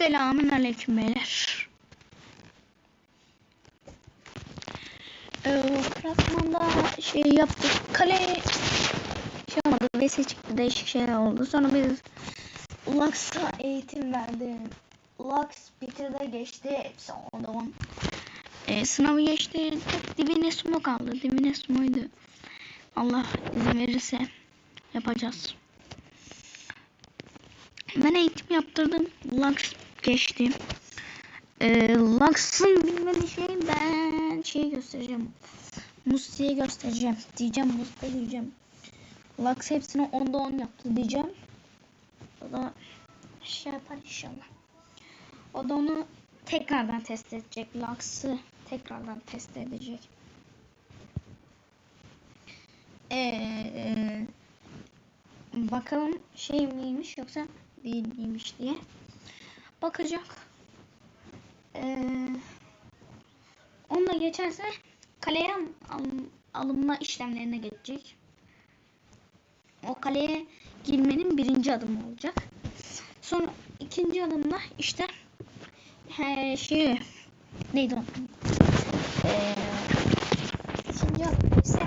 Selamün aleyküm beyler. Ee, şey yaptık. Kale şey olmadı. VS çıktı. Değişik şeyler oldu. Sonra biz Lux'a eğitim verdi. Lux bitirde geçti. Hepsi oldu. Ee, sınavı geçti. Tek Divine Sumo kaldı. Divine Sumo'ydu. Allah izin verirse yapacağız. Ben eğitim yaptırdım. Lux geçti. Ee, Lux'ın bilmediği şey ben şeyi göstereceğim. Musti'ye göstereceğim. Diyeceğim Musti diyeceğim. Lux hepsini 10'da 10 yaptı diyeceğim. O da şey yapar inşallah. O da onu tekrardan test edecek. Lux'ı tekrardan test edecek. Ee, bakalım şey miymiş yoksa değil miymiş diye bakacak. Ee, onunla geçerse kaleye al, alınma işlemlerine geçecek. O kaleye girmenin birinci adımı olacak. Sonra ikinci adımda işte he, şey neydi o? Ee, ikinci adım ise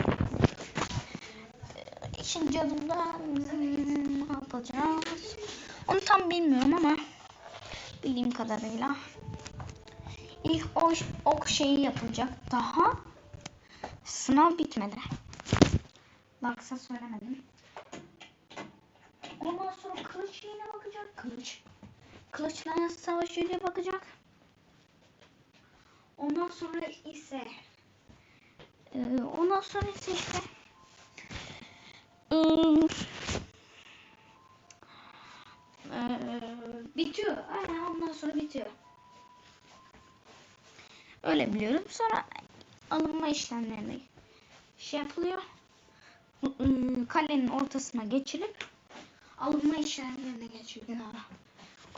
ikinci adımda ne yapacağız? Onu tam bilmiyorum ama bildiğim kadarıyla ilk o, o şeyi yapılacak. Daha sınav bitmedi. Laksa söylemedim. Ondan sonra kılıç şeyine bakacak. Kılıç. Kılıçla savaşıyla bakacak. Ondan sonra ise e, ondan sonra ise işte ıı, bitiyor. Aynen ondan sonra bitiyor. Öyle biliyorum. Sonra alınma işlemlerine şey yapılıyor. Iı, Kalenin ortasına geçilip alınma işlemlerine geçiliyor.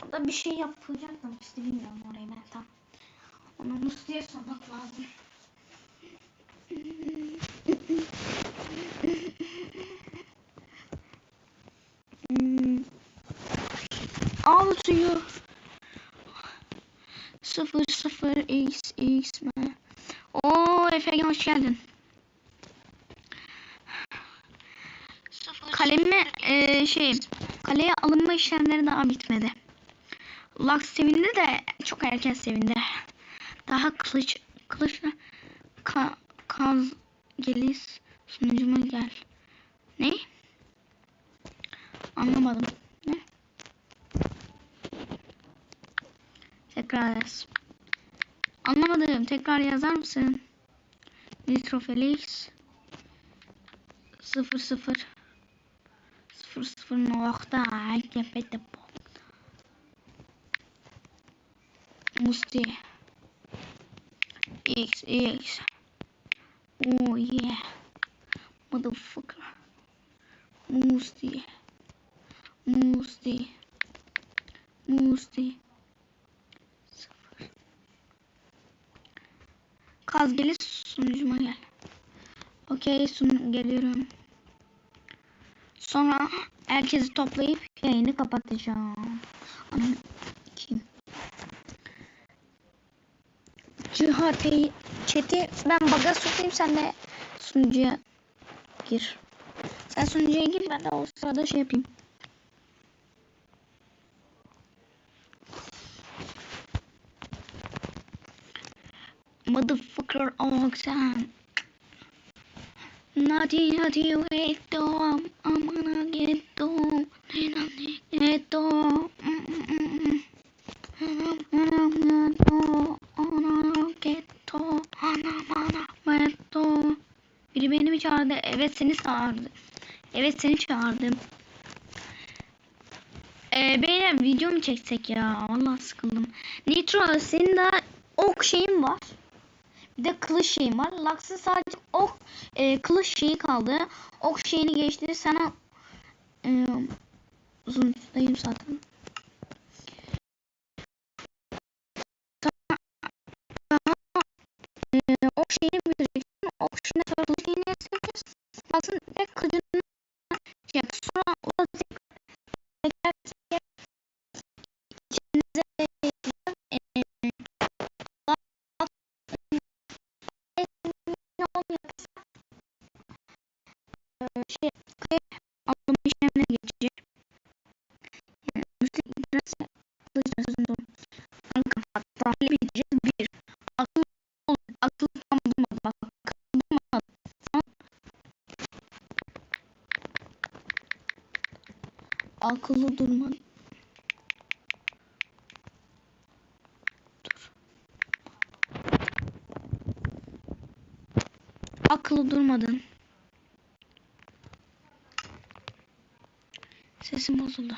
Orada bir şey yapılacak da işte bilmiyorum orayı ben tam. Onu Musti'ye sormak lazım. Al suyu. 0 0 x x mi? Oo Efe hoş geldin. Kaleme e, şey kaleye alınma işlemleri daha bitmedi. Lux sevindi de çok erken sevindi. Daha kılıç kılıçla ka, kaz gelis sunucuma gel. Ne? Anlamadım. Yaz. Anlamadım. Tekrar yazar mısın? Nitro Felix 00 00 nokta. AKP'de Musti. X X. Oh yeah. Motherfucker. Musti. Musti. Musti Kaz gelir sunucuma gel. Okey sun geliyorum. Sonra herkesi toplayıp yayını kapatacağım. Anam kim? Cihat chat'i ben baga sokayım sen de sunucuya gir. Sen sunucuya gir ben de o sırada şey yapayım. Motherfucker Oxan. Naughty naughty esto, amana geto, esto, Biri beni mi çağırdı? Evet seni çağırdı. Evet seni çağırdım. Ee, beyler video mu çeksek ya? Vallahi sıkıldım. Nitro senin daha ok şeyin var. Bir de kılıç şeyim var. Lux'ın sadece ok e, kılıç şeyi kaldı. Ok şeyini geçti. Sana e, uzun tutayım zaten. bak tahlil edeceğiz. Bir, akıl olur, akıl tam bulmadı. Bak, akıl bulmadı. Akıllı durmadı. Dur. Akıllı durmadın. Sesim bozuldu.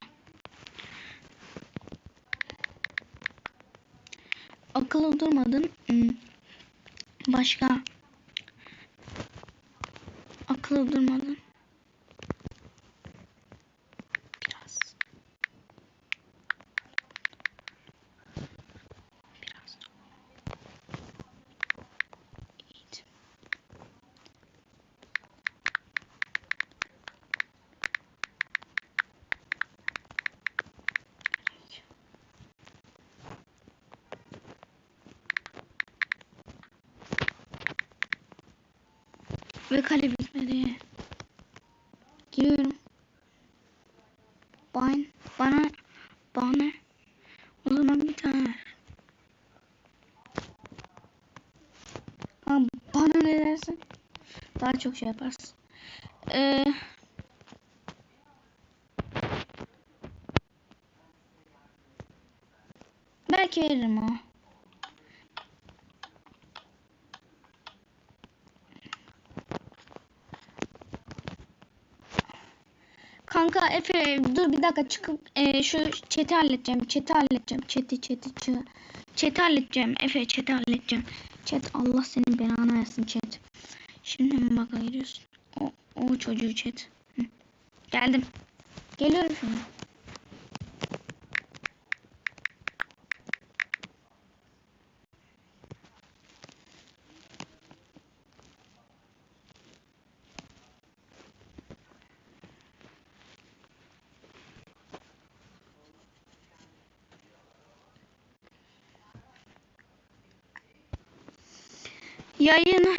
Akıllı durmadın. Hmm. Başka. Akıllı durmadın. Ve kale bitmedi. Giriyorum. Bana, bana, bana. O zaman bir tane. Ha, bana ne dersin? Daha çok şey yaparsın. Ee, belki veririm ha. Kanka Efe dur bir dakika çıkıp e, şu chat'i halledeceğim. Chat'i halledeceğim. Chat'i chat'i chat'i. Chat'i halledeceğim. Efe chat'i halledeceğim. Chat Allah senin belanı versin chat. Şimdi mi baka? O, o çocuğu chat. Hı. Geldim. Geliyorum şimdi. Yayını